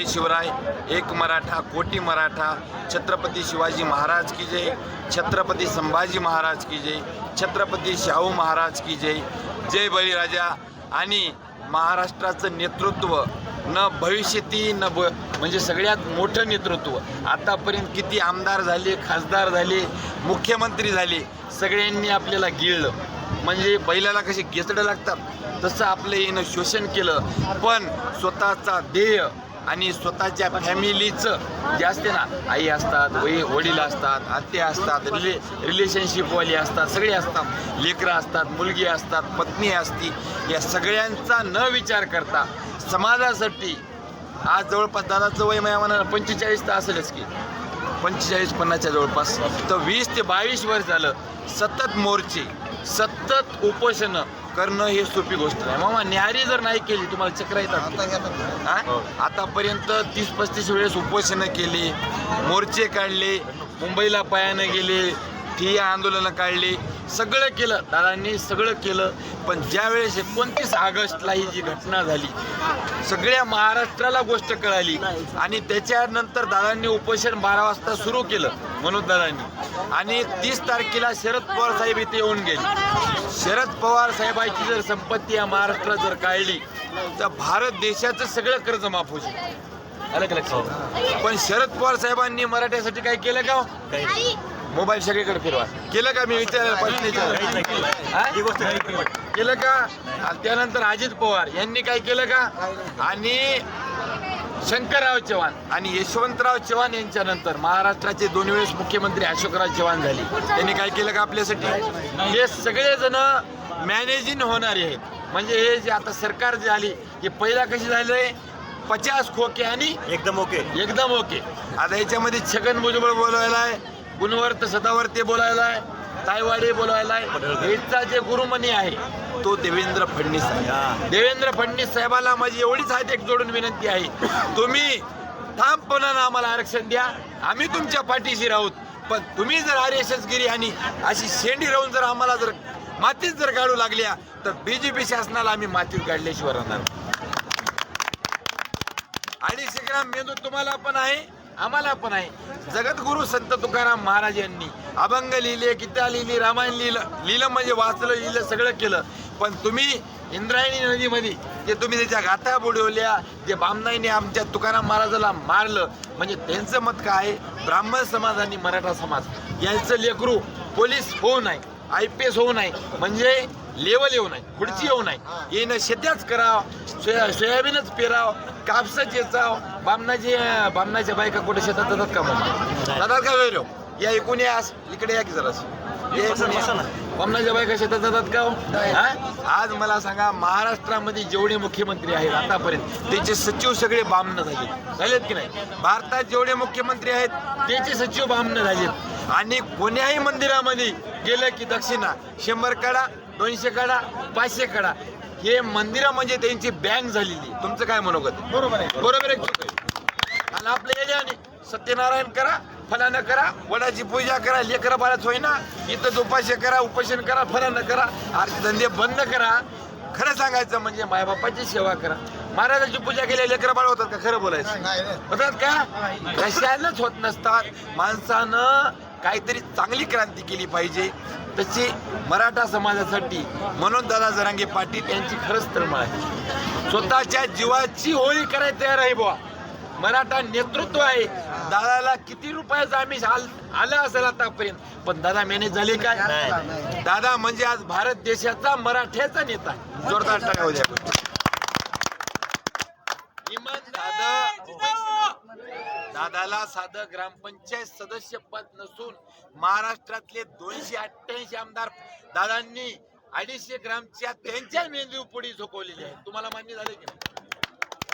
जय शिवराय एक मराठा कोटी मराठा छत्रपती शिवाजी महाराज की जय छत्रपती संभाजी महाराज की जय छत्रपती शाहू महाराज की जय जय बळीराजा. आणि महाराष्ट्राचं नेतृत्व न भविष्यती न ब म्हणजे सगळ्यात मोठं नेतृत्व. आतापर्यंत किती आमदार झाले खासदार झाले मुख्यमंत्री झाले सगळ्यांनी आपल्याला गिळलं. म्हणजे बैलाला कशी गेचडं लागतात तसं आपलं येणं शोषण केलं. पण स्वतःचा ध्येय आणि स्वतःच्या फॅमिलीचं जे असते ना आई असतात वही वडील असतात आत्या असतात रिले रिलेशनशिपवाली असतात सगळे असतात. लेकरं असतात मुलगी असतात पत्नी असती या सगळ्यांचा न विचार करता समाजासाठी आज जवळपास दादाचं वय माझ्या मनाला पंचेचाळीस तर असेलच की. पंचेचाळीस पन्नासच्या जवळपास. तर वीस ते बावीस वर्ष झालं सतत मोर्चे सतत उपोषणं करणं हे सोपी गोष्ट नाही मामा न्यारी जर नाही केली तुम्हाला चक्र येतात. हा? आतापर्यंत तीस पस्तीस वेळेस उपोषणं केली मोर्चे काढले मुंबईला पायानं गेले ठिय्या आंदोलनं काढली. सगळं केलं. दादांनी सगळं केलं. पण ज्या वेळेस एकोणतीस ऑगस्टला ही जी घटना झाली सगळ्या महाराष्ट्राला गोष्ट कळाली. आणि त्याच्यानंतर दादांनी उपोषण बारा वाजता सुरू केलं मनोज दादांनी. आणि तीस तारखेला शरद पवार साहेब इथे येऊन गेले. शरद पवार साहेबांची जर संपत्ती या महाराष्ट्रात जर काढली तर भारत देशाचं सगळं कर्ज माफ आलं का लक्षात? पण शरद पवार साहेबांनी मराठ्यासाठी काय केलं का हो? मोबाईल सगळीकडे फिरवा. केलं का मी विचारायला. हा? केलं. का? त्यानंतर अजित पवार यांनी काय केलं का? आणि शंकरराव चव्हाण आणि यशवंतराव चव्हाण यांच्यानंतर महाराष्ट्राचे दोन वेळेस मुख्यमंत्री अशोकराव चव्हाण झाले. त्यांनी काय केलं का आपल्यासाठी? हे सगळेजण मॅनेजिंग होणारे आहेत. म्हणजे हे जे आता सरकार जे आली हे पहिला कशी झालंय पचास खोके आणि एकदम ओके. एकदम ओके. आता याच्यामध्ये छगन भुजबळ बोलायला आहे. गुणवर्त सदावर्ते बोलायला आहे तायवाडे बोलायला आहे याचा जे गुरुमनी आहे तो देवेंद्र फडणवीस आहे. देवेंद्र फडणवीस साहेबाला माझी एवढीच हात एक जोडून विनंती आहे. तुम्ही ठामपणानं आम्हाला आरक्षण द्या. आम्ही तुमच्या पाठीशी राहूत. पण तुम्ही जर आर एस आणि अशी शेंडी राहून जर आम्हाला जर मातीत जर काढू लागल्या तर बीजेपी शासनाला आम्ही मातीत काढल्याशिवाय राहणार. अडीचशे ग्राम मेंदू तुम्हाला पण आहे. आम्हाला पण आहे. जगद्गुरु संत तुकाराम महाराज यांनी अभंग लिहिले गीता लिहिली रामायण लिहिलं लिहिलं म्हणजे वाचलं लिहिलं सगळं केलं. पण तुम्ही इंद्रायणी नदीमध्ये जे तुम्ही त्याच्या गाथा बुडवल्या जे बामनाईने आमच्या तुकाराम महाराजाला मारलं म्हणजे त्यांचं मत काय आहे? ब्राह्मण समाज आणि मराठा समाज. यांचं लेकरू पोलीस होऊ नाही आय पी एस होऊ नाही म्हणजे लेवल येऊ नये पुढची येऊ नये. येणं शेत्याच कराव सोया सोयाबीनच पेराव कापसच येचाव. बामणाची बामणाच्या बायका कुठे शेतात जातात का मग? जातात का वेळ या एकूण या इकडे या की जरा. बामणाच्या बायका शेतात जातात का हो? आज मला सांगा महाराष्ट्रामध्ये जेवढे मुख्यमंत्री आहेत आतापर्यंत त्याचे सचिव सगळे बामण झाले. झालेत की नाही? भारतात जेवढे मुख्यमंत्री आहेत त्याचे सचिव बामण झालेत. आणि कोण्याही मंदिरामध्ये गेलं की दक्षिणा शंभर कडा दोनशे कडा पाचशे कडा हे मंदिरं म्हणजे त्यांची बँक झालेली. तुमचं काय मनोगत बरोबर आहे. बरोबर आहे? आणि आपल्या याने सत्यनारायण करा फलानं करा वडाची पूजा करा लेकरं बाळाच होईना इथं उपास्य करा उपोषण करा फलानं करा आर्थिक धंदे बंद करा. खरं सांगायचं म्हणजे मायबापाची सेवा करा. महाराजाची पूजा केल्या लेकरं बाळ होतात का? खरं बोलायचं. होतात का? कशानच होत नसतात. माणसानं काहीतरी चांगली क्रांती केली पाहिजे. तशी मराठा समाजासाठी म्हणून दादा जरांगे पाटील यांची खरंच तळमळ आहे. स्वतःच्या जीवाची होळी करायला तयार आहे बुवा. मराठा नेतृत्व आहे. दादाला किती रुपयाचं आम्ही आल- असेल आतापर्यंत? पण दादा मॅनेज झाले काय? नाही. दादा म्हणजे आज भारत देशाचा मराठ्याचा नेता. जोरदार होऊ द्या साधं दादाला साधं ग्रामपंचायत सदस्य पद नसून महाराष्ट्रातले दोनशे अठ्ठ्याऐंशी आमदार दादांनी अडीचशे ग्रामच्या त्यांच्या मेंदू पुढे झोकवलेली आहे तुम्हाला मान्य झाले की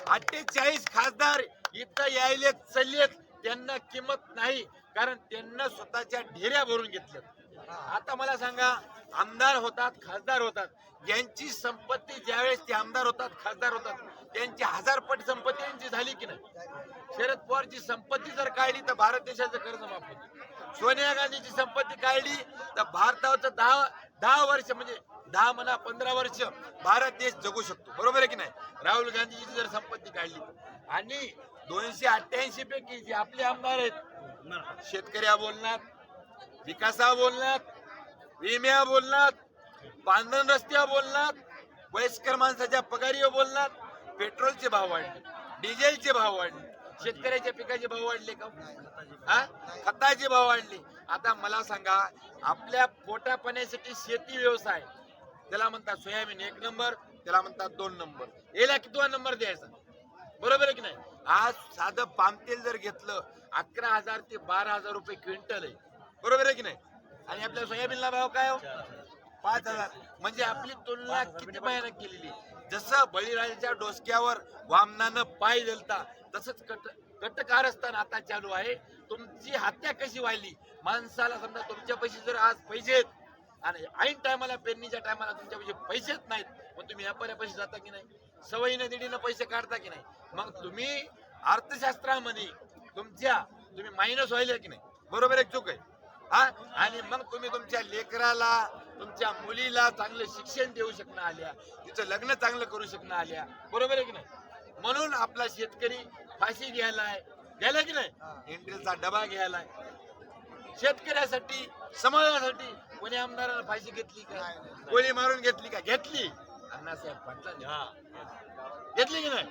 अठ्ठेचाळीस खासदार इथं यायले चाललेत. त्यांना किंमत नाही कारण त्यांना स्वतःच्या ढेऱ्या भरून घेतल्यात. आता मला सांगा आमदार होतात खासदार होतात. यांची संपत्ती ज्यावेळेस ते आमदार होतात खासदार होतात त्यांची हजार पट संपत्ती यांची झाली की नाही? शरद पवारची संपत्ती जर काढली तर भारत देशाचं कर्ज माफ होतं सोनिया गांधीची संपत्ती काढली तर भारताचं दहा दहा वर्ष म्हणजे दहा म्हणा पंधरा वर्ष भारत देश जगू शकतो. बरोबर आहे की नाही? राहुल गांधीची जर संपत्ती काढली आणि दोनशे अठ्ठ्याऐंशी पैकी जे आपले आमदार आहेत शेतकऱ्या बोलणार विकासा बोलणार विम्या बोलणार बांधण रस्त्या बोलणार वयस्कर माणसाच्या पगारी बोलणार पेट्रोलचे भाव वाढले डिझेलचे भाव वाढले शेतकऱ्याच्या पिकाचे भाव वाढले का? हा? खताचे भाव वाढले. आता मला सांगा आपल्या पोटा पाण्यासाठी शेती व्यवसाय त्याला म्हणतात सोयाबीन एक नंबर त्याला म्हणतात दोन नंबर. याला किती नंबर द्यायचा? बरोबर आहे की नाही? आज साधं पाम तेल जर घेतलं अकरा हजार ते बारा हजार रुपये क्विंटल आहे. बरोबर आहे की नाही? आणि आपल्या सोयाबीनला भाव काय हो? पाच हजार. म्हणजे आपली तुलना किती भयानक केलेली जसं बळीराजाच्या डोसक्यावर वामनानं पाय दिलता तसंच कट कटकारस्थान आता चालू आहे. तुमची हत्या कशी व्हायली? माणसाला समजा तुमच्या पैसे जर आज पैसे आहेत आणि ऐन टायमाला पेरणीच्या टायमाला तुमच्या पैसे पैसेच नाहीत मग तुम्ही व्यापाऱ्या पैसे जाता की नाही? सवयीनं दिडीनं पैसे काढता की नाही? मग तुम्ही अर्थशास्त्रामध्ये तुमच्या तुम्ही मायनस व्हायला की नाही? बरोबर एक चूक आहे. हा? आणि मग तुम्ही तुमच्या लेकराला तुमच्या मुलीला चांगलं शिक्षण देऊ शकणं आल्या तिचं लग्न चांगलं करू शकणं आल्या. बरोबर आहे की नाही? म्हणून आपला शेतकरी फाशी घ्यायलाय घ्यायला की नाही? इंटेलचा डबा घ्यायलाय शेतकऱ्यासाठी समाजासाठी कोणी आमदाराला फाशी घेतली का? गोळी मारून घेतली का? घेतली. अण्णासाहेब पाटलांनी. घेतली की नाही?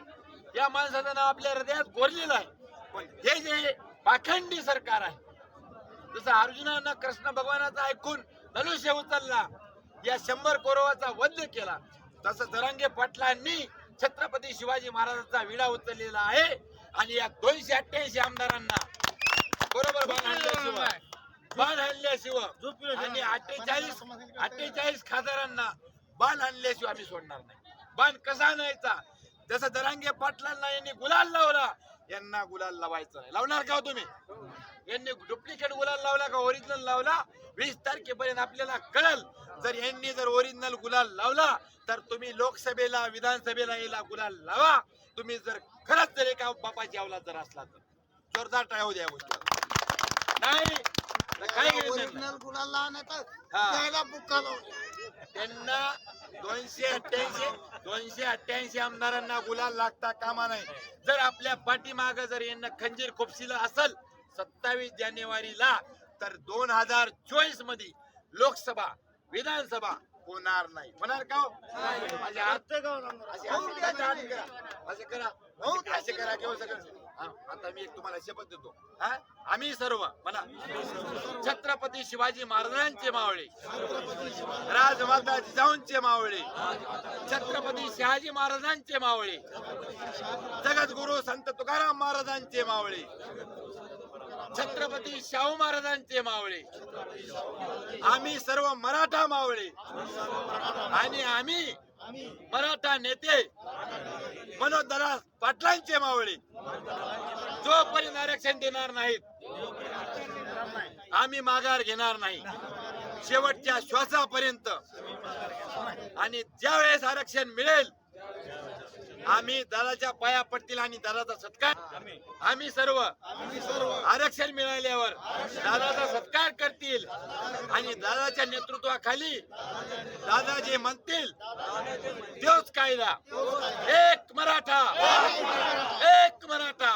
या माणसाचं नाव आपल्या हृदयात कोरलेलं आहे. पण हे जे पाखंडी सरकार आहे जसं अर्जुनानं कृष्ण भगवानाचं ऐकून धनुष्य उचलला. या शंभर कौरवाचा वध केला. तसं जरांगे पाटलांनी छत्रपती शिवाजी महाराजांचा विडा उचललेला आहे. आणि या दोनशे अठ्ठ्याऐंशी आमदारांना बरोबर बाण आणल्याशिवाय आणि अठ्ठेचाळीस अठ्ठेचाळीस खासदारांना बाण आणल्याशिवाय आम्ही सोडणार नाही. बाण कसा आणायचा? जसं दरांगे पाटलांना यांनी गुलाल लावला यांना गुलाल लावायचा लावणार का हो तुम्ही? यांनी डुप्लिकेट गुलाल लावला का ओरिजिनल लावला? वीस तारखेपर्यंत आपल्याला कळल. जर यांनी जर ओरिजिनल गुलाल लावला तर तुम्ही लोकसभेला विधानसभेला याला गुलाल लावा. तुम्ही जर खरंच जर एका बापाची अवलाद जर असला तर? जोरदार टाळ्या द्या गोष्टी. नाही. ओरिजिनल गुलाल त्यांना दोनशे अठ्ठ्याऐंशी दोनशे अठ्ठ्याऐंशी आमदारांना गुलाल लागता कामा नाही जर आपल्या पाठीमाग जर यांना खंजीर खोपशीला असल सत्तावीस जानेवारीला तर दोन हजार चोवीसमध्ये लोकसभा विधानसभा होणार नाही. होणार का हो? असे- करा, असे सगळं आता मी एक तुम्हाला शपथ देतो. आम्ही सर्व म्हणा. छत्रपती शिवाजी महाराजांचे मावळे. राजमाता जिजाऊंचे मावळे. छत्रपती शहाजी महाराजांचे मावळे. जगद्गुरु संत तुकाराम महाराजांचे मावळे. छत्रपती शाहू महाराजांचे मावळे. आम्ही सर्व मराठा मावळे. आणि आम्ही मराठा नेते मनोज पाटलांचे मावळे. जोपर्यंत आरक्षण देणार नाहीत आम्ही माघार घेणार नाही. शेवटच्या श्वासापर्यंत. आणि ज्या वेळेस आरक्षण मिळेल आम्ही दादाच्या पाया पडतील आणि दादाचा सत्कार आम्ही. सर्व. आरक्षण मिळाल्यावर दादाचा सत्कार करतील आणि दादाच्या नेतृत्वाखाली दादा जे म्हणतील तोच कायदा. एक मराठा. एक मराठा.